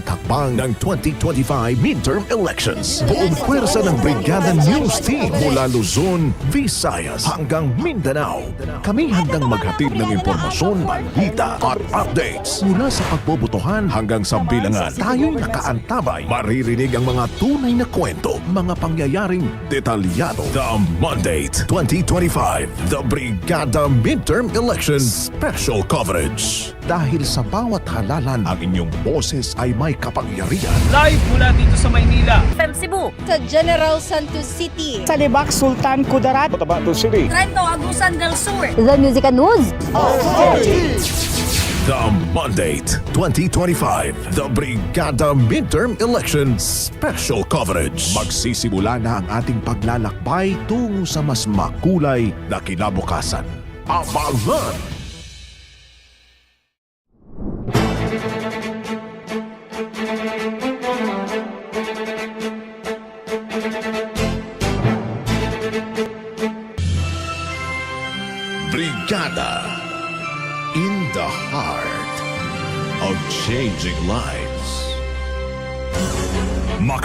bawat ng 2025 midterm elections. Buong pwersa ng Brigada News Team mula Luzon, Visayas hanggang Mindanao. Kami handang maghatid ng impormasyon, balita at updates mula sa pagbobotohan hanggang sa bilangan. Tayo'y nakaantabay. Maririnig ang mga tunay na kwento, mga pangyayaring detalyado. The Mandate 2025, the Brigada Midterm Elections Special Coverage. Dahil sa bawat halalan, ang inyong boses ay may kapangyarihan. Live mula dito sa Maynila. FM Cebu. sa General Santos City. sa Libak Sultan Kudarat. Trento Agusan del Sur. The Music and News. The Mandate 2025, the Brigada Midterm Election Special Coverage. Magsisimula na ang ating paglalakbay tungo sa mas makulay na kinabukasan. Abangan!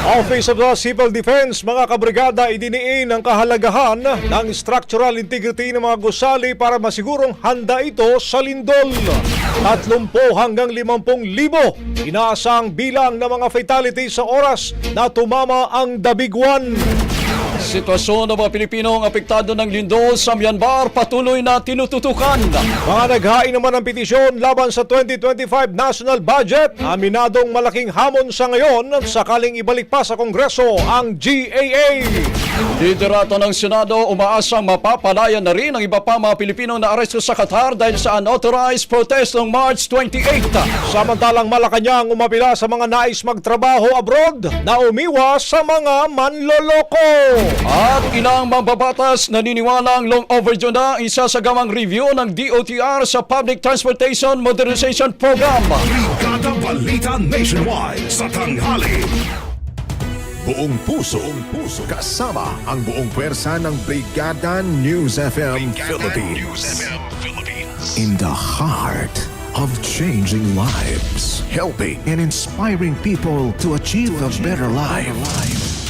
Office of the Civil Defense, mga kabrigada, idiniin ang kahalagahan ng structural integrity ng mga gusali para masigurong handa ito sa lindol. 30 hanggang 50 libo. Inaasang bilang ng mga fatality sa oras na tumama ang dabiguan. Sitwasyon ng mga Pilipinong apektado ng lindol sa Myanmar patuloy na tinututukan. Mga naghain naman ng petisyon laban sa 2025 national budget. Aminadong malaking hamon sa ngayon sakaling ibalik pa sa Kongreso ang GAA. Liderato ng Senado umaasang mapapalaya na rin ang iba pa mga Pilipinong na aresto sa Qatar dahil sa unauthorized protest noong March 28. Samantalang Malacanang umapila sa mga nais magtrabaho abroad na umiwas sa mga manloloko. At ilang mambabatas naniniwalang long overdue na ang isasagawang review ng DOTR sa Public Transportation Modernization Program. Brigada Balita Nationwide sa tanghali. Buong puso, buong puso, kasama ang buong pwersa ng Brigada News FM Philippines. In the heart of changing lives, helping and inspiring people to achieve a better life.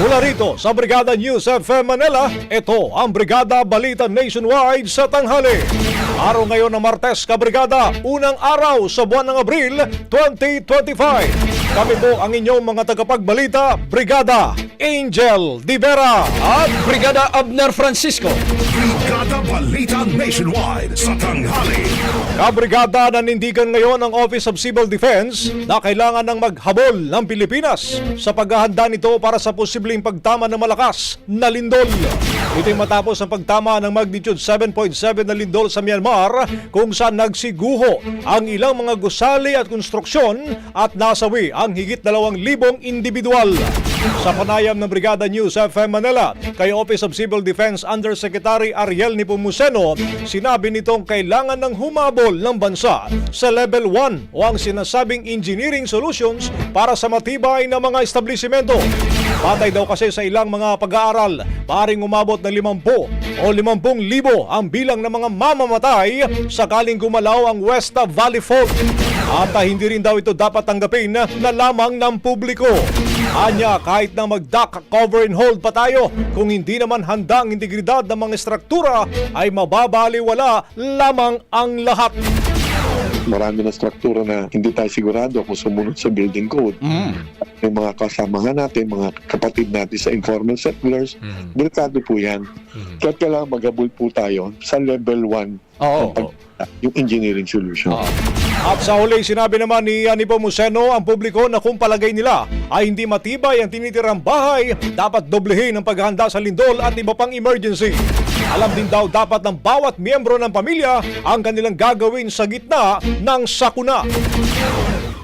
Mula rito sa Brigada News FM Manila, ito ang Brigada Balita Nationwide sa tanghali. Araw ngayon ng Martes, Kabrigada, unang araw sa buwan ng Abril 2025. Kami po ang inyong mga tagapagbalita, Brigada Angel Divera. At Brigada Abner Francisco. Brigada Balita Nationwide sa tanghali. Kabrigada nanindigan ngayon ang Office of Civil Defense na kailangan ng maghabol ng Pilipinas sa paghahanda nito para sa posibleng pagtama ng malakas na lindol. Ito'y matapos ang pagtama ng magnitude 7.7 na lindol sa Myanmar kung saan nagsiguho ang ilang mga gusali at konstruksyon at nasawi ang higit 2,000 individual. Sa panayam ng Brigada News FM Manila, kay Office of Civil Defense Undersecretary Ariel Nipomuceno, sinabi nitong kailangan ng humabol ng bansa sa level 1 o ang sinasabing engineering solutions para sa matibay na mga establishmento. Patay daw kasi sa ilang mga pag-aaral, paring umabot ng 50 o 50 libo ang bilang ng mga mamamatay sakaling gumalaw ang Westa Valley Fault. At hindi rin daw ito dapat tanggapin na lamang ng publiko. Anya, kahit na mag-duck, cover and hold pa tayo, kung hindi naman handa ang integridad ng mga struktura, ay mababaliwala lamang ang lahat. Marami na struktura na hindi tayo sigurado kung sumunod sa building code. May mga kasamahan natin, mga kapatid natin sa informal settlers, delikado po yan. Kaya kailangan maghabol po tayo sa level 1 Oo. yung engineering solution. At sa huli, sinabi naman ni Anipo Museno ang publiko na kung palagay nila ay hindi matibay ang tinitirang bahay, dapat doblehin ang paghahanda sa lindol at iba pang emergency. Alam din daw dapat ng bawat miyembro ng pamilya ang kanilang gagawin sa gitna ng sakuna.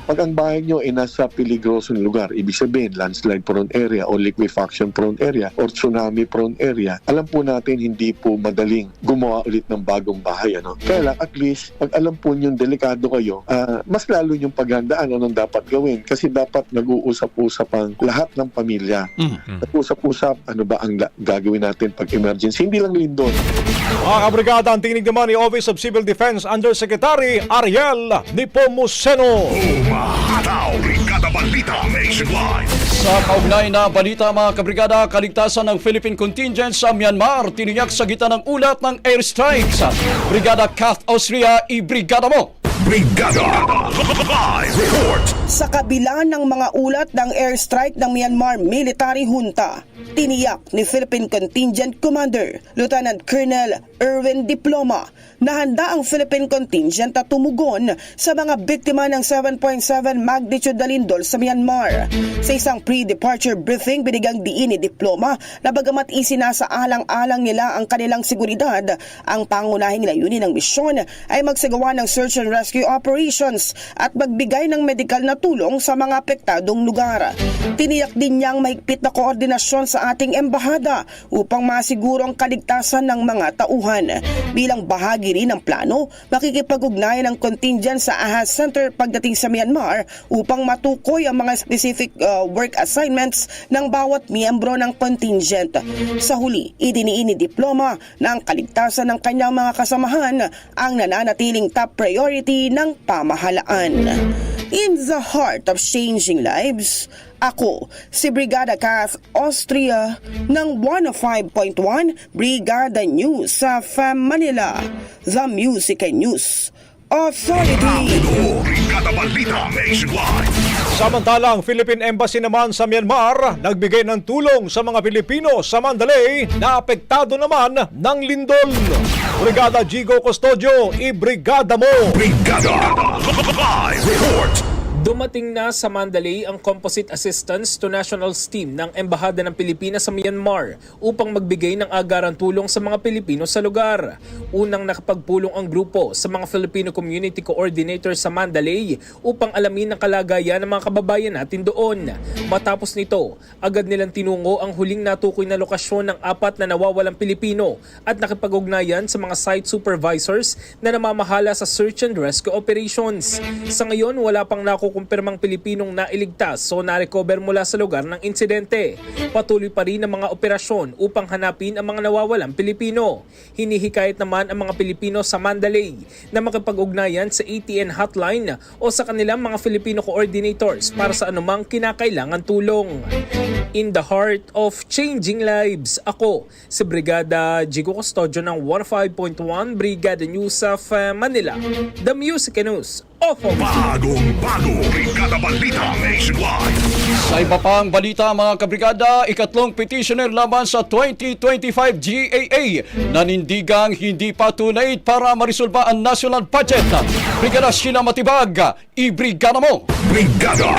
Pag ang bahay nyo ay nasa peligrosong lugar, ibig sabihin landslide prone area o liquefaction prone area or tsunami prone area, alam po natin hindi po madaling gumawa ulit ng bagong bahay. Ano? Kaya lang, at least, pag alam po nyo delikado kayo, ah, mas lalo yung paghandaan anong dapat gawin. Kasi dapat nag-uusap-usap ang lahat ng pamilya. Nag-usap-usap, ano ba ang gagawin natin pag emergency. Hindi lang lindon. Mga kabrigada, ang tinig naman ni Office of Civil Defense Undersecretary Ariel Nipomuceno. Umahataw. Brigada Balita Nationwide. Sa kaugnay na balita mga kabrigada, kaligtasan ng Philippine contingent sa Myanmar tiniyak sa gitna ng ulat ng airstrikes. Brigada Kath Austria, i-brigada mo! Brigada Live Report. Sa kabila ng mga ulat ng airstrike ng Myanmar Military Junta, tiniyak ni Philippine Contingent Commander Lieutenant Colonel Erwin Diploma na handa ang Philippine Contingent at tumugon sa mga biktima ng 7.7 magnitude na lindol sa Myanmar. Sa isang pre-departure briefing, binigang diin ni Diploma na bagamat isinasaalang-alang nila ang kanilang seguridad, ang pangunahing layunin ng misyon ay magsagawa ng search and rescue operations at magbigay ng medikal na tulong sa mga apektadong lugar. Tiniyak din niyang mahigpit na koordinasyon sa ating embahada upang masiguro ang kaligtasan ng mga tauhan. Bilang bahagi rin ng plano, makikipag-ugnayan ng contingent sa AHAS Center pagdating sa Myanmar upang matukoy ang mga specific uh, work assignments ng bawat miyembro ng contingent. Sa huli, idiniin ni Diploma na ang kaligtasan ng kanyang mga kasamahan ang nananatiling top priority ng pamahalaan. In the heart of changing lives, ako, si Brigada Kath Austria ng 105.1 Brigada News sa FAM Manila, The Music and News Authority. Brigada Balita Nationwide. Samantala, ang Philippine Embassy naman sa Myanmar nagbigay ng tulong sa mga Pilipino sa Mandalay na apektado naman ng lindol. Brigada Gigo Custodio, i-brigada mo! Brigada Live Report. Dumating na sa Mandalay ang Composite Assistance to Nationals Team ng Embahada ng Pilipinas sa Myanmar upang magbigay ng agarang tulong sa mga Pilipino sa lugar. Unang nakapagpulong ang grupo sa mga Filipino Community Coordinator sa Mandalay upang alamin ang kalagayan ng mga kababayan natin doon. Matapos nito, agad nilang tinungo ang huling natukoy na lokasyon ng apat na nawawalang Pilipino at nakipag-ugnayan sa mga site supervisors na namamahala sa search and rescue operations. Sa ngayon, wala pang nakukumpirmang Pilipinong nailigtas o na-recover mula sa lugar ng insidente. Patuloy pa rin ang mga operasyon upang hanapin ang mga nawawalang Pilipino. Hinihikayat naman ang mga Pilipino sa Mandalay na makipag-ugnayan sa ATN hotline o sa kanilang mga Filipino coordinators para sa anumang kinakailangan tulong. In the heart of changing lives, ako si Brigada Jigo Custodio ng 105.1 Brigada News of uh, Manila. The Music News of Bagong bago. Brigada Balita Nationwide. Sa iba pang balita mga kabrigada, ikatlong petitioner laban sa 2025 GAA nanindigang hindi pa tunay para marisolba ang national budget. Brigada Sheila Matibag, ibrigada mo! Brigada.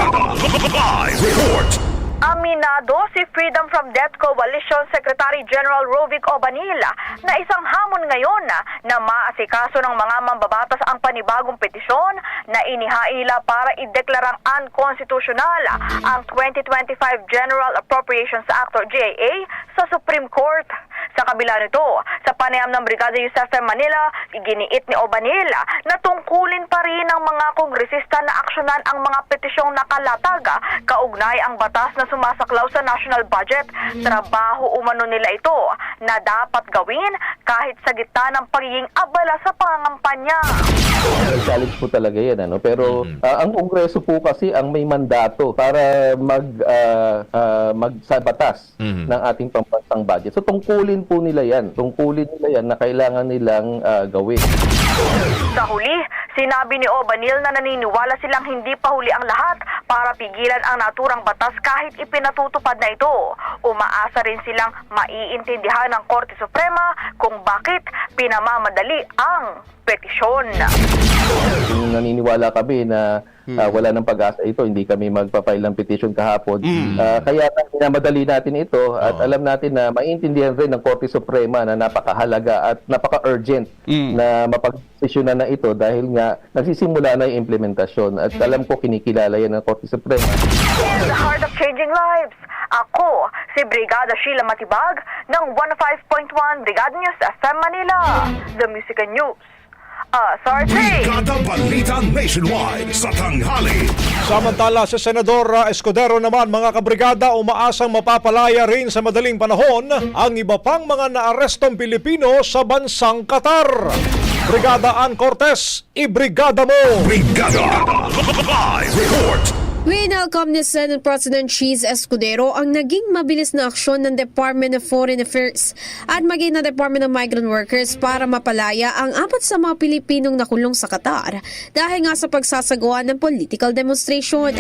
Aminado si Freedom from Death Coalition Secretary General Rovic Obanila na isang hamon ngayon na maasikaso ng mga mambabatas ang panibagong petisyon na inihaila para ideklarang unconstitutional ang 2025 General Appropriations Act or GAA sa Supreme Court. Sa kabila nito, sa panayam ng Brigada Yusef M. Manila, iginiit ni Obanila na tungkulin pa rin ng mga kongresista na aksyonan ang mga petisyong nakalatag kaugnay ang batas na sumasaklaw sa national budget. Trabaho umano nila ito na dapat gawin kahit sa gitna ng pagiging abala sa pangangampanya. challenge po talaga yan ano? Pero ah, ang kongreso po kasi ang may mandato para mag ah, ah, magsabatas ng ating pambansang budget. So tungkulin po nila yan. Tungkulin nila yan na kailangan nilang ah, gawin. Sa huli, sinabi ni Obanil na naniniwala silang hindi pa huli ang lahat para pigilan ang naturang batas kahit ipinatutupad na ito. Umaasa rin silang maiintindihan ng Korte Suprema kung bakit pinamamadali ang petisyon. Kung naniniwala kami na ah, wala ng pag-asa ito, hindi kami magpa-file ng petition kahapon. Ah, kaya minamadali natin ito at alam natin na maintindihan rin ng Korte Suprema na napakahalaga at napaka-urgent na mapag-desisyonan na ito dahil nga nagsisimula na yung implementasyon at alam ko kinikilala yan ng Korte Suprema. In the heart of changing lives, ako si Brigada Sheila Matibag ng 105.1 Brigada News FM Manila, The Music and News. Authority! Brigada Balita Nationwide sa tanghali. Samantala sa Senador uh, Escudero naman mga kabrigada umaasang mapapalaya rin sa madaling panahon ang iba pang mga naarestong Pilipino sa bansang Qatar. Brigada Ann Cortez, ibrigada mo! Brigada. Live report. Winelcome ni Senate President Cheese Escudero ang naging mabilis na aksyon ng Department of Foreign Affairs at maging ng Department of Migrant Workers para mapalaya ang apat sa mga Pilipinong nakulong sa Qatar dahil nga sa pagsasagawa ng political demonstration.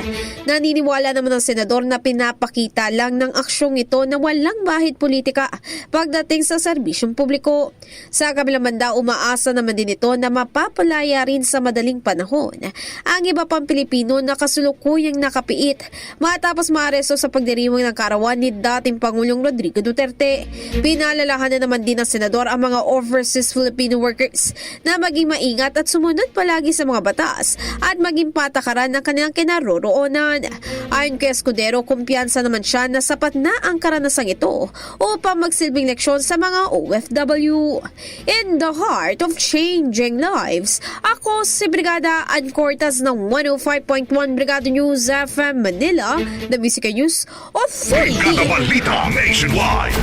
Naniniwala naman ang senador na pinapakita lang ng aksyong ito na walang bahid politika pagdating sa serbisyong publiko. Sa kabilang banda, umaasa naman din ito na mapapalaya rin sa madaling panahon ang iba pang Pilipino na kasulukuyang nakapiit matapos maaresto sa pagdiriwang ng karawan ni dating Pangulong Rodrigo Duterte. Pinalalahan na naman din ng senador ang mga overseas Filipino workers na maging maingat at sumunod palagi sa mga batas at maging patakaran ng kanilang kinaroroonan. Ayon kay Escudero, kumpiyansa naman siya na sapat na ang karanasang ito upang magsilbing leksyon sa mga OFW. In the heart of changing lives, ako si Brigada Ann Cortez ng 105.1 Brigada News FM Manila, the Music News Authority. Balita Nationwide.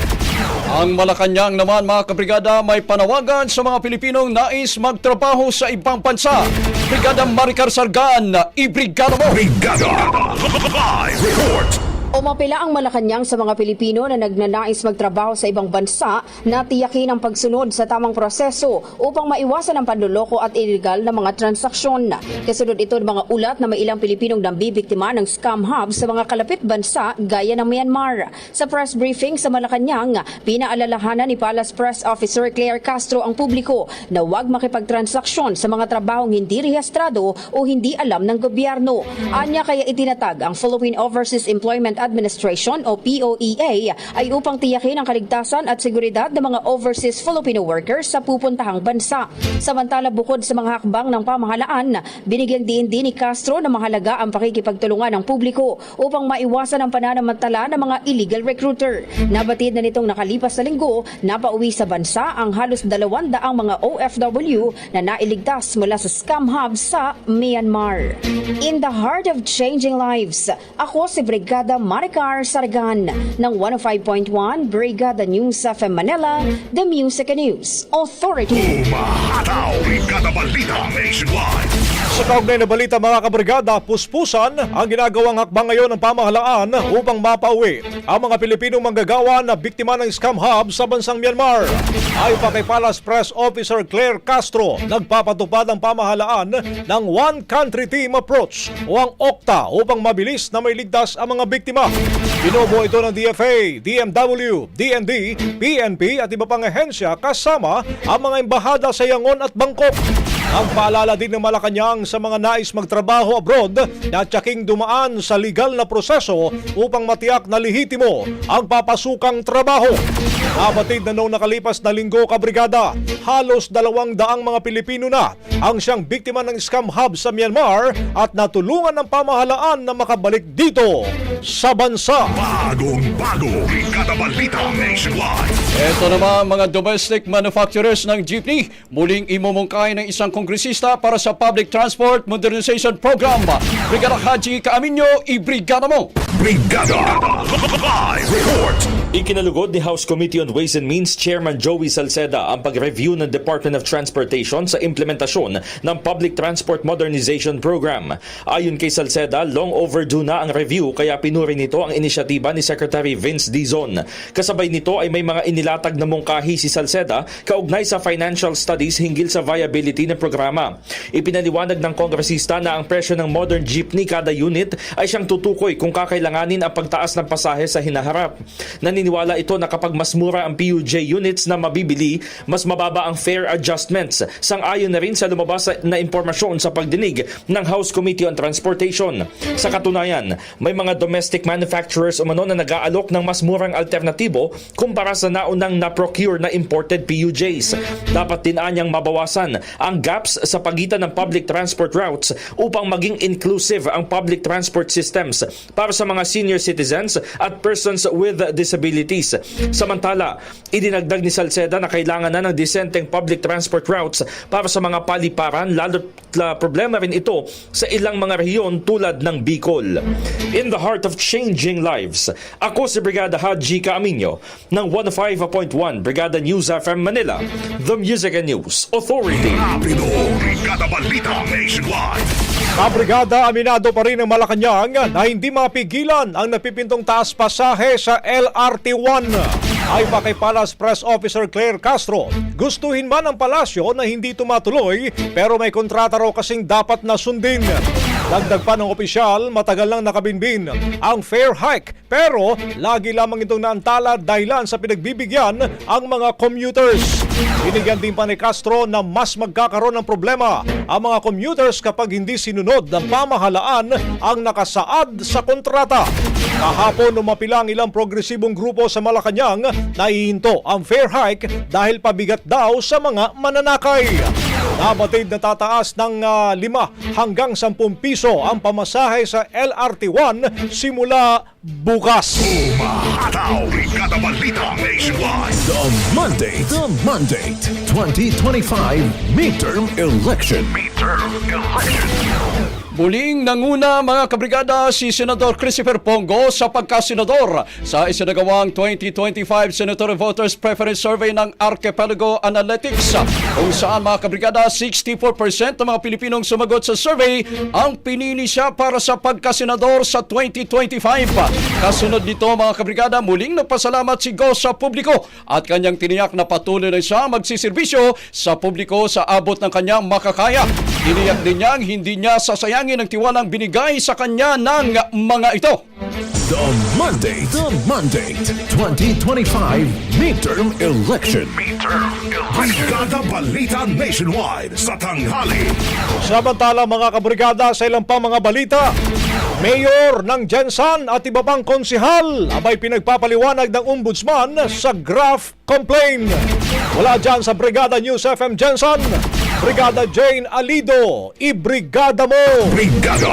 Ang Malacanang naman mga kabrigada may panawagan sa mga Pilipinong nais magtrabaho sa ibang bansa. Brigada Maricar Sargan, ibrigada mo! Brigada. Live report. Umapila ang Malacanang sa mga Pilipino na nagnanais magtrabaho sa ibang bansa na tiyakin ang pagsunod sa tamang proseso upang maiwasan ang panluloko at illegal na mga transaksyon. Kasunod ito ng mga ulat na may ilang Pilipinong nambibiktima ng scam hub sa mga kalapit bansa gaya ng Myanmar. Sa press briefing sa Malacanang, pinaalalahanan ni Palace Press Officer Claire Castro ang publiko na huwag makipagtransaksyon sa mga trabahong hindi rehistrado o hindi alam ng gobyerno. Anya kaya itinatag ang Philippine Overseas Employment Administration o POEA ay upang tiyakin ang kaligtasan at seguridad ng mga overseas Filipino workers sa pupuntahang bansa. Samantala bukod sa mga hakbang ng pamahalaan, binigyang diin din ni Castro na mahalaga ang pakikipagtulungan ng publiko upang maiwasan ang pananamantala ng mga illegal recruiter. Nabatid na nitong nakalipas na linggo, napauwi sa bansa ang halos dalawang daang mga OFW na nailigtas mula sa scam hub sa Myanmar. In the heart of changing lives, ako si Brigada Maricar Sargan ng 105.1 Brigada News FM Manila, The Music and News Authority. Umahataw, Brigada Balita Nationwide. Sa kaugnay na balita mga kabrigada, puspusan ang ginagawang hakbang ngayon ng pamahalaan upang mapauwi ang mga Pilipinong manggagawa na biktima ng scam hub sa bansang Myanmar. Ay pa kay Palace Press Officer Claire Castro, nagpapatupad ang pamahalaan ng One Country Team Approach o ang OCTA upang mabilis na may ligtas ang mga biktima. Binubuo ito ng DFA, DMW, DND, PNP at iba pang ahensya kasama ang mga embahada sa Yangon at Bangkok. Ang paalala din ng Malacanang sa mga nais magtrabaho abroad na tsaking dumaan sa legal na proseso upang matiyak na lehitimo ang papasukang trabaho. Nabatid na noong nakalipas na linggo kabrigada, halos dalawang daang mga Pilipino na ang siyang biktima ng scam hub sa Myanmar at natulungan ng pamahalaan na makabalik dito sa bansa. Bagong bago, Brigada Balita Nationwide. Ito naman mga domestic manufacturers ng jeepney muling imumungkay ng isang kongresista para sa Public Transport Modernization Program. Brigada Haji Kaaminyo, i-brigada mo! Brigada Live Report. Ikinalugod ni House Committee on Ways and Means Chairman Joey Salceda ang pag-review ng Department of Transportation sa implementasyon ng Public Transport Modernization Program. Ayon kay Salceda, long overdue na ang review kaya pinuri nito ang inisyatiba ni Secretary Vince Dizon. Kasabay nito ay may mga inilatag na mungkahi si Salceda kaugnay sa financial studies hinggil sa viability ng programa. Ipinaliwanag ng kongresista na ang presyo ng modern jeepney kada unit ay siyang tutukoy kung kakailanganin ang pagtaas ng pasahe sa hinaharap. Naniniwala ito na kapag mas mura ang PUJ units na mabibili, mas mababa ang fare adjustments. Sang-ayon na rin sa lumabas na impormasyon sa pagdinig ng House Committee on Transportation. Sa katunayan, may mga domestic manufacturers umano na nag-aalok ng mas murang alternatibo kumpara sa naunang na-procure na imported PUJs. Dapat din anyang mabawasan ang gaps sa pagitan ng public transport routes upang maging inclusive ang public transport systems para sa mga senior citizens at persons with disabilities. Samantala, idinagdag ni Salceda na kailangan na ng disenteng public transport routes para sa mga paliparan lalo la problema rin ito sa ilang mga rehiyon tulad ng Bicol. In the heart of changing lives, ako si Brigada Haji Kaaminyo ng 105.1 Brigada News FM Manila, The Music and News Authority. Rapido, Brigada Balita Nationwide. Kabrigada, aminado pa rin ng Malacanang na hindi mapigilan ang napipintong taas pasahe sa LRT1. Ay pa kay Palace Press Officer Claire Castro, gustuhin man ng palasyo na hindi tumatuloy pero may kontrata raw kasing dapat na sundin. Dagdag pa ng opisyal, matagal lang nakabinbin ang fare hike pero lagi lamang itong naantala dahilan sa pinagbibigyan ang mga commuters. Binigyan din pa ni Castro na mas magkakaroon ng problema ang mga commuters kapag hindi sinunod ng pamahalaan ang nakasaad sa kontrata. Kahapon umapila ang ilang progresibong grupo sa Malacanang na ihinto ang fare hike dahil pabigat daw sa mga mananakay. Nabatid na tataas ng uh, 5 hanggang 10 piso ang pamasahe sa LRT1 simula bukas. Umahataw, Brigada Balita Nationwide. The Monday, the Monday, 2025 midterm election. Midterm Election. Muling nanguna mga kabrigada si Senador Christopher Pongo sa pagkasenador sa isinagawang 2025 Senator Voters Preference Survey ng Archipelago Analytics kung saan mga kabrigada 64% ng mga Pilipinong sumagot sa survey ang pinili siya para sa pagkasenador sa 2025. Kasunod nito mga kabrigada muling nagpasalamat si Go sa publiko at kanyang tiniyak na patuloy na siya magsiservisyo sa publiko sa abot ng kanyang makakaya. Tiniyak din niyang hindi niya sasayangin ang tiwalang binigay sa kanya ng mga ito. The Monday, the Monday, 2025 midterm election. Brigada Balita Nationwide sa tanghali. Samantala mga kabrigada sa ilang pang mga balita, Mayor ng Jensan at iba pang konsihal abay pinagpapaliwanag ng ombudsman sa graft complaint. Wala dyan sa Brigada News FM Jensan, Brigada Jane Alido, ibrigada mo! Brigada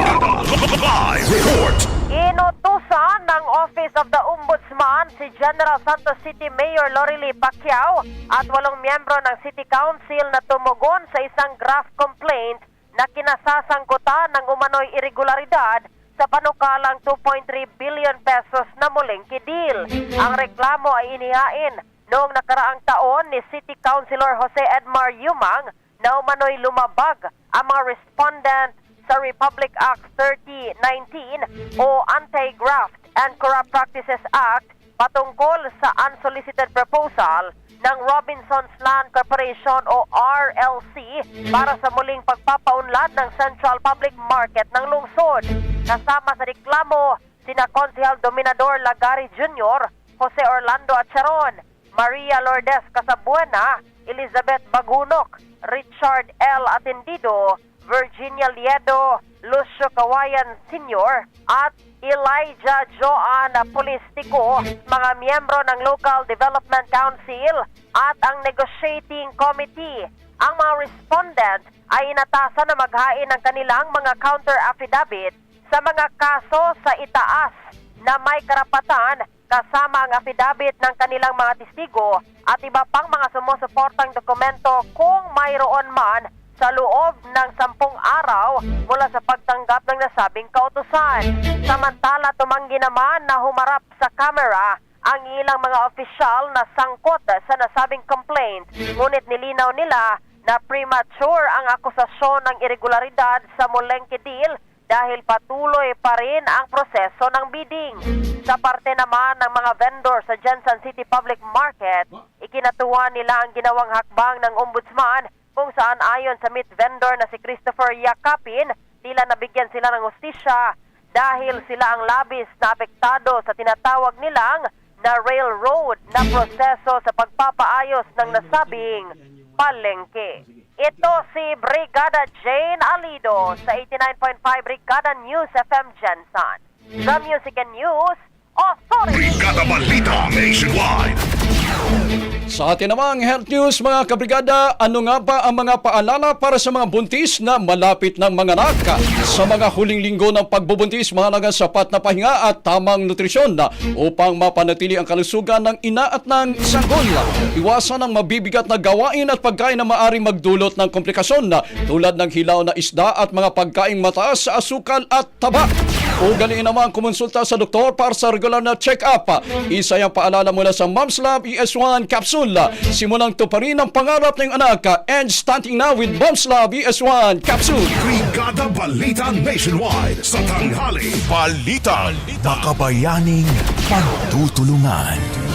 Live Report. Inutusan ng Office of the Ombudsman si General Santos City Mayor Lorely Pacquiao at walong miyembro ng City Council na tumugon sa isang graft complaint na kinasasangkutan ng umano'y irregularidad sa panukalang 2.3 billion pesos na muling kidil. Ang reklamo ay inihain noong nakaraang taon ni City Councilor Jose Edmar Yumang na umano'y lumabag ang mga respondent sa Republic Act 3019 o Anti-Graft and Corrupt Practices Act patungkol sa unsolicited proposal ng Robinson's Land Corporation o RLC para sa muling pagpapaunlad ng Central Public Market ng lungsod. Kasama sa reklamo, sina Konsehal Dominador Lagari Jr., Jose Orlando Acharon, Maria Lourdes Casabuena, Elizabeth Bagunok, Richard L. Atendido, Virginia Liedo, Lucio Kawayan Sr. at Elijah Joan Polistico, mga miyembro ng Local Development Council at ang Negotiating Committee. Ang mga respondent ay inatasan na maghain ng kanilang mga counter affidavit sa mga kaso sa itaas na may karapatan kasama ang affidavit ng kanilang mga testigo at iba pang mga sumusuportang dokumento kung mayroon man sa loob ng sampung araw mula sa pagtanggap ng nasabing kautusan. Samantala, tumanggi naman na humarap sa kamera ang ilang mga opisyal na sangkot sa nasabing complaint. Ngunit nilinaw nila na premature ang akusasyon ng irregularidad sa Molengke deal dahil patuloy pa rin ang proseso ng bidding. Sa parte naman ng mga vendor sa Jensen City Public Market, ikinatuwa nila ang ginawang hakbang ng ombudsman kung saan ayon sa meat vendor na si Christopher Yakapin, tila nabigyan sila ng hustisya dahil sila ang labis na apektado sa tinatawag nilang na railroad na proseso sa pagpapaayos ng nasabing palengke. Ito si Brigada Jane Alido sa 89.5 Brigada News FM Jensen. The Music and News Authority. Brigada Balita Nationwide. Sa atin namang health news mga kabrigada, ano nga ba ang mga paalala para sa mga buntis na malapit ng mga anak? Sa mga huling linggo ng pagbubuntis, mahalaga sapat na pahinga at tamang nutrisyon na upang mapanatili ang kalusugan ng ina at ng sanggol. Iwasan ang mabibigat na gawain at pagkain na maaring magdulot ng komplikasyon na tulad ng hilaw na isda at mga pagkaing mataas sa asukal at taba. Ugaliin naman kumonsulta sa doktor para sa regular na check-up. Isa yung paalala mula sa Mom's Lab ES1 Capsule. Simulang tuparin ang pangarap ng anak and starting now with Mom's Lab ES1 Capsule. Brigada Balita Nationwide sa tanghali. Balita. Makabayaning pagtutulungan.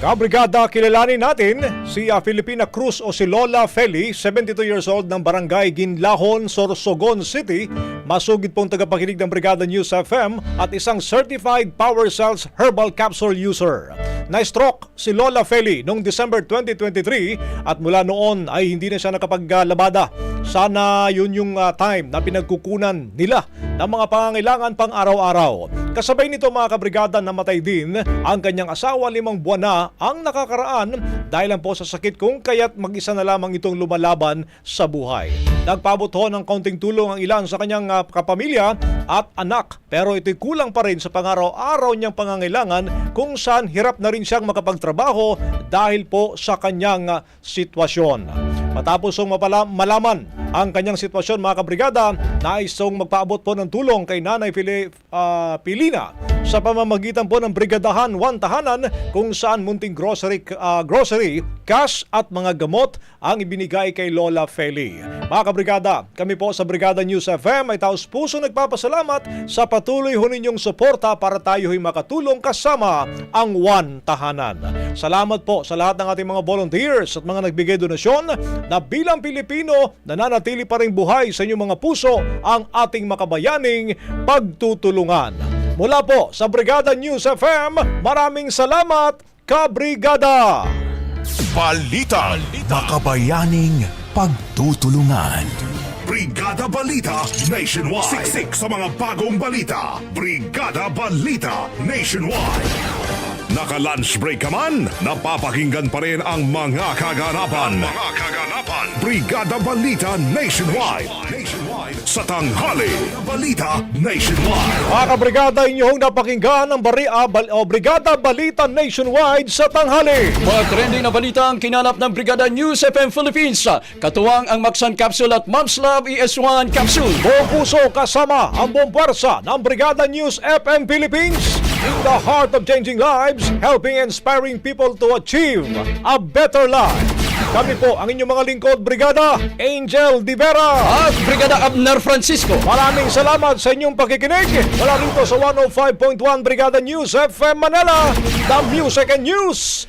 Kabrigada, kilalanin natin si ah, Filipina Cruz o si Lola Feli, 72 years old ng Barangay Ginlahon, Sorsogon City. Masugid pong tagapakinig ng Brigada News FM at isang certified Power Cells Herbal Capsule user. Na-stroke si Lola Feli noong December 2023 at mula noon ay hindi na siya nakapaglabada. Sana yun yung ah, time na pinagkukunan nila ng mga pangangailangan pang araw-araw. Kasabay nito mga kabrigada namatay din ang kanyang asawa limang buwan na ang nakakaraan dahil lang po sa sakit kung kaya't mag-isa na lamang itong lumalaban sa buhay. Nagpabot ho ng kaunting tulong ang ilan sa kanyang ah, kapamilya at anak pero ito'y kulang pa rin sa pangaraw-araw niyang pangangailangan kung saan hirap na rin siyang makapagtrabaho dahil po sa kanyang ah, sitwasyon. Matapos hong mapala- malaman ang kanyang sitwasyon mga kabrigada. Nais pong magpaabot po ng tulong kay Nanay Pili, ah, Pilina sa pamamagitan po ng Brigadahan One Tahanan kung saan munting grocery, ah, grocery, cash at mga gamot ang ibinigay kay Lola Feli. Mga kabrigada, kami po sa Brigada News FM ay taos puso nagpapasalamat sa patuloy ho ninyong suporta para tayo ay makatulong kasama ang One Tahanan. Salamat po sa lahat ng ating mga volunteers at mga nagbigay donasyon na bilang Pilipino nananatili pa rin buhay sa inyong mga puso ang ating makabayaning pagtutulungan. Mula po sa Brigada News FM, maraming salamat, Kabrigada! Balita. Makabayaning pagtutulungan. Brigada Balita Nationwide. Siksik sa mga bagong balita. Brigada Balita Nationwide. Naka-lunch break ka man, napapakinggan pa rin ang mga kaganapan. Mga kaganapan. Brigada Balita Nationwide. Nationwide. Sa tanghali. Balita Nationwide. Mga kabrigada, inyong napakinggan ang bari, ah, bal- o Brigada Balita Nationwide sa tanghali. Mga trending na balita ang kinalap ng Brigada News FM Philippines. Katuwang ang Maxan Capsule at Mom's Love ES1 Capsule. Buong puso kasama ang pwersa ng Brigada News FM Philippines in the heart of changing lives, helping and inspiring people to achieve a better life. Kami po ang inyong mga lingkod, Brigada Angel Di Vera. At Brigada Abner Francisco. Maraming salamat sa inyong pakikinig. Mula rito sa 105.1 Brigada News FM Manila, the Music and News